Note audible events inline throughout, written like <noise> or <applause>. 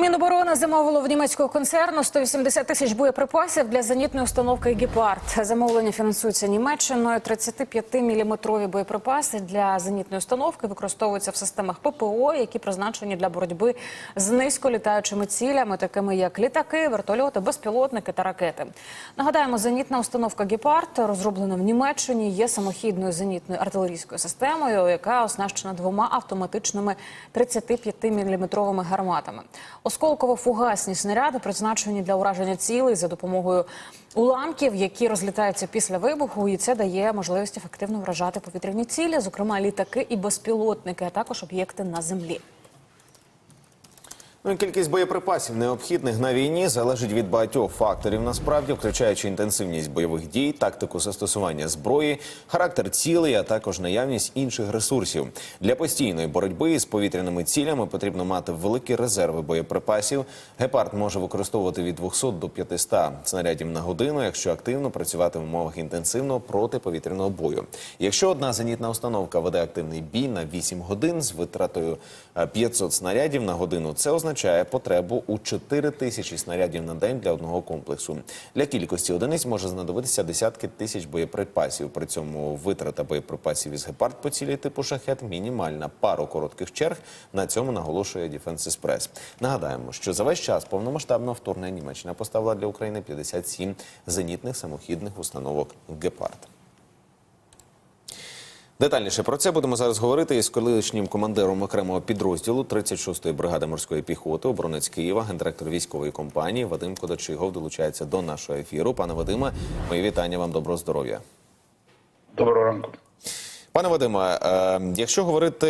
Міноборони замовило в німецького концерну 180 тисяч боєприпасів для зенітної установки «Гепард». Замовлення фінансується Німеччиною. 35-мм боєприпаси для зенітної установки використовуються в системах ППО, які призначені для боротьби з низьколітаючими цілями, такими як літаки, вертольоти, безпілотники та ракети. Нагадаємо, зенітна установка «Гепард», розроблена в Німеччині, є самохідною зенітною артилерійською системою, яка оснащена двома автоматичними 35-мм гарматами. Осколково-фугасні снаряди призначені для ураження цілей за допомогою уламків, які розлітаються після вибуху, і це дає можливість ефективно вражати повітряні цілі, зокрема літаки і безпілотники, а також об'єкти на землі. Ну, кількість боєприпасів, необхідних на війні, залежить від багатьох факторів, насправді, включаючи інтенсивність бойових дій, тактику застосування зброї, характер цілей, а також наявність інших ресурсів. Для постійної боротьби з повітряними цілями потрібно мати великі резерви боєприпасів. Гепард може використовувати від 200 до 500 снарядів на годину, якщо активно працювати в умовах інтенсивного протиповітряного бою. Якщо одна зенітна установка веде активний бій на 8 годин з витратою е, 500 снарядів на годину, це означає потребу у 4 тисячі снарядів на день для одного комплексу. Для кількості одиниць може знадобитися десятки тисяч боєприпасів. При цьому витрата боєприпасів із гепард по цілі типу шахет мінімальна. Пару коротких черг на цьому наголошує Defense Express. Нагадаємо, що за весь час повномасштабного вторгнення Німеччина поставила для України 57 зенітних самохідних установок гепард. Детальніше про це будемо зараз говорити із колишнім командиром окремого підрозділу 36-ї бригади морської піхоти оборонець Києва, гендиректор військової компанії Вадим Кодачигов долучається до нашого ефіру. Пане Вадиме, мої вітання вам доброго здоров'я. Доброго ранку. Пане Вадиме, е, якщо говорити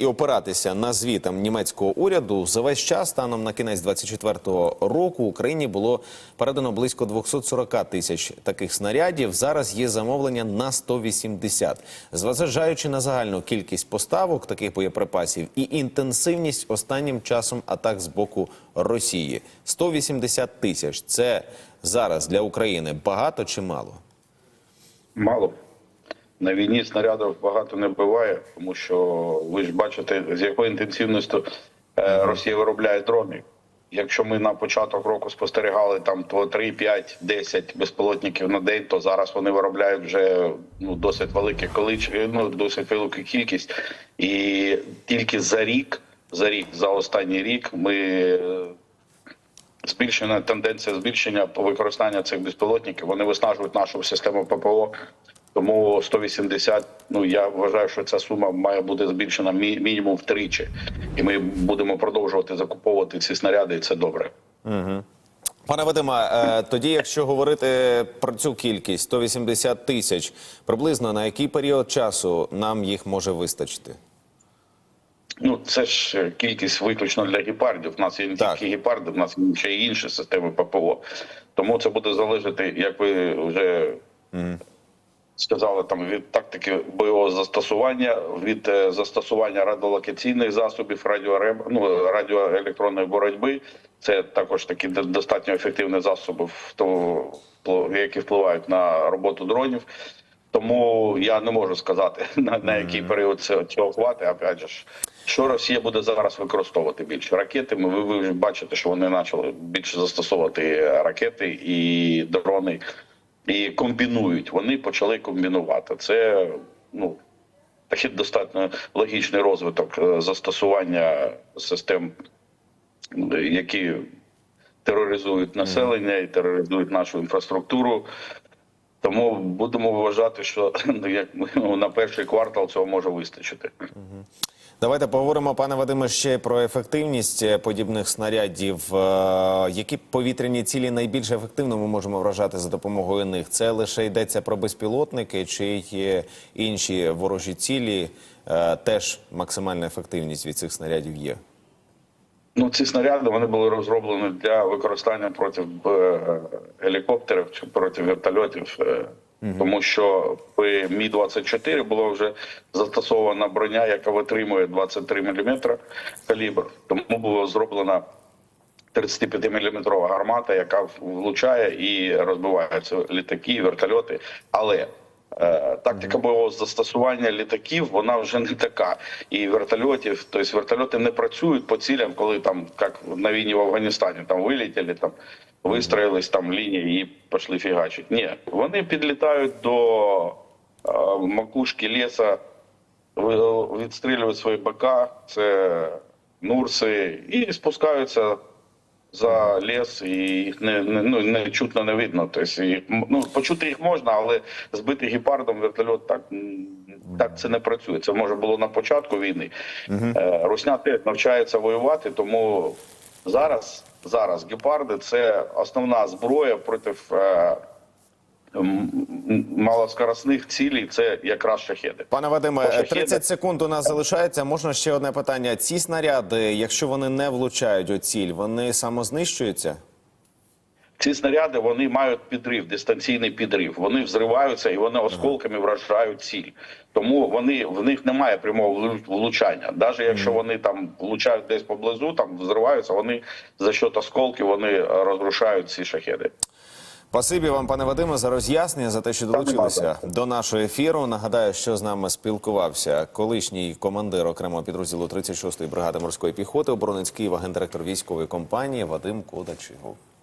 і опиратися на звітам німецького уряду, за весь час станом на кінець 24-го року Україні було передано близько 240 тисяч таких снарядів. Зараз є замовлення на 180. Зважаючи на загальну кількість поставок таких боєприпасів і інтенсивність останнім часом атак з боку Росії, 180 тисяч. Це зараз для України багато чи мало? Мало. На війні снарядів багато не буває, тому що ви ж бачите, з якою інтенсивністю е, Росія виробляє дрони. Якщо ми на початок року спостерігали там то 3, 5, 10 безпілотників на день, то зараз вони виробляють вже ну досить велике колич, ну досить велику кількість. І тільки за рік, за рік, за останній рік, ми е, збільшена тенденція збільшення використання цих безпілотників. Вони виснажують нашу систему ППО. Тому 180, ну я вважаю, що ця сума має бути збільшена мі- мінімум втричі, і ми будемо продовжувати закуповувати ці снаряди, і це добре. Пане Вадиме, е, тоді, якщо говорити про цю кількість 180 тисяч, приблизно на який період часу нам їх може вистачити? Ну це ж кількість виключно для гепардів. У нас є не тільки гепарди, в нас є ще й інші системи ППО. Тому це буде залежати, як ви вже сказали, там від тактики бойового застосування, від е, застосування радіолокаційних засобів, радіорем, ну, радіоелектронної боротьби. Це також такі до- достатньо ефективні засоби, які впливають на роботу дронів. Тому я не можу сказати <laughs> на, на який період це цього хватить. Опять же ж, що Росія буде зараз використовувати більше ракети. Ми ви, ви бачите, що вони почали більше застосовувати ракети і дрони, і комбінують. Вони почали комбінувати. Це ну такий достатньо логічний розвиток е, застосування систем, які тероризують населення і тероризують нашу інфраструктуру. Тому будемо вважати, що <laughs> ну, як на перший квартал цього може вистачити. Давайте поговоримо, пане Вадиме, ще про ефективність е, подібних снарядів. Е, Які повітряні цілі найбільш ефективно ми можемо вражати за допомогою них? Це лише йдеться про безпілотники, чи є інші ворожі цілі? Е, Теж максимальна ефективність від цих снарядів є. Ну, ці снаряди вони були розроблені для використання проти гелікоптерів чи проти вертольотів, тому що в Мі 24 була вже застосована броня, яка витримує 23 мм калібр. Тому була зроблена 35-мм гармата, яка влучає і розбиваються літаки, вертольоти. Але Е, Тактика бойового застосування літаків вона вже не така. І вертольотів, тобто вертольоти не працюють по цілям, коли там, як на війні в Афганістані, там вилетіли, там вистроїлись там лінії і пішли фігачить. Ні, вони підлітають до е, макушки ліса, відстрілюють свої БК, це нурси, і спускаються за ліс, і їх не, не, ну, не чутно не видно. Тобто, їх, ну, почути їх можна, але збити гепардом вертольот так, так це не працює. Це може було на початку війни. Е, Русня теж навчається воювати, тому зараз, зараз гепарди це основна зброя проти е, м- м- малоскоросних цілей, це якраз шахеди. Пане Вадиме, По 30 секунд у нас залишається. Можна ще одне питання. Ці снаряди, якщо вони не влучають у ціль, вони самознищуються? Ці снаряди вони мають підрив, дистанційний підрив. Вони взриваються і вони осколками вражають ціль. Тому вони в них немає прямого влучання. Навіть якщо вони там влучають десь поблизу, там взриваються, вони за счет осколків вони е, розрушають ці шахеди. Спасибі вам, пане Вадиме, за роз'яснення, за те, що долучилися до нашого ефіру. Нагадаю, що з нами спілкувався колишній командир окремого підрозділу 36-ї бригади морської піхоти, оборонець Києва, гендиректор військової компанії Вадим Кодачигов.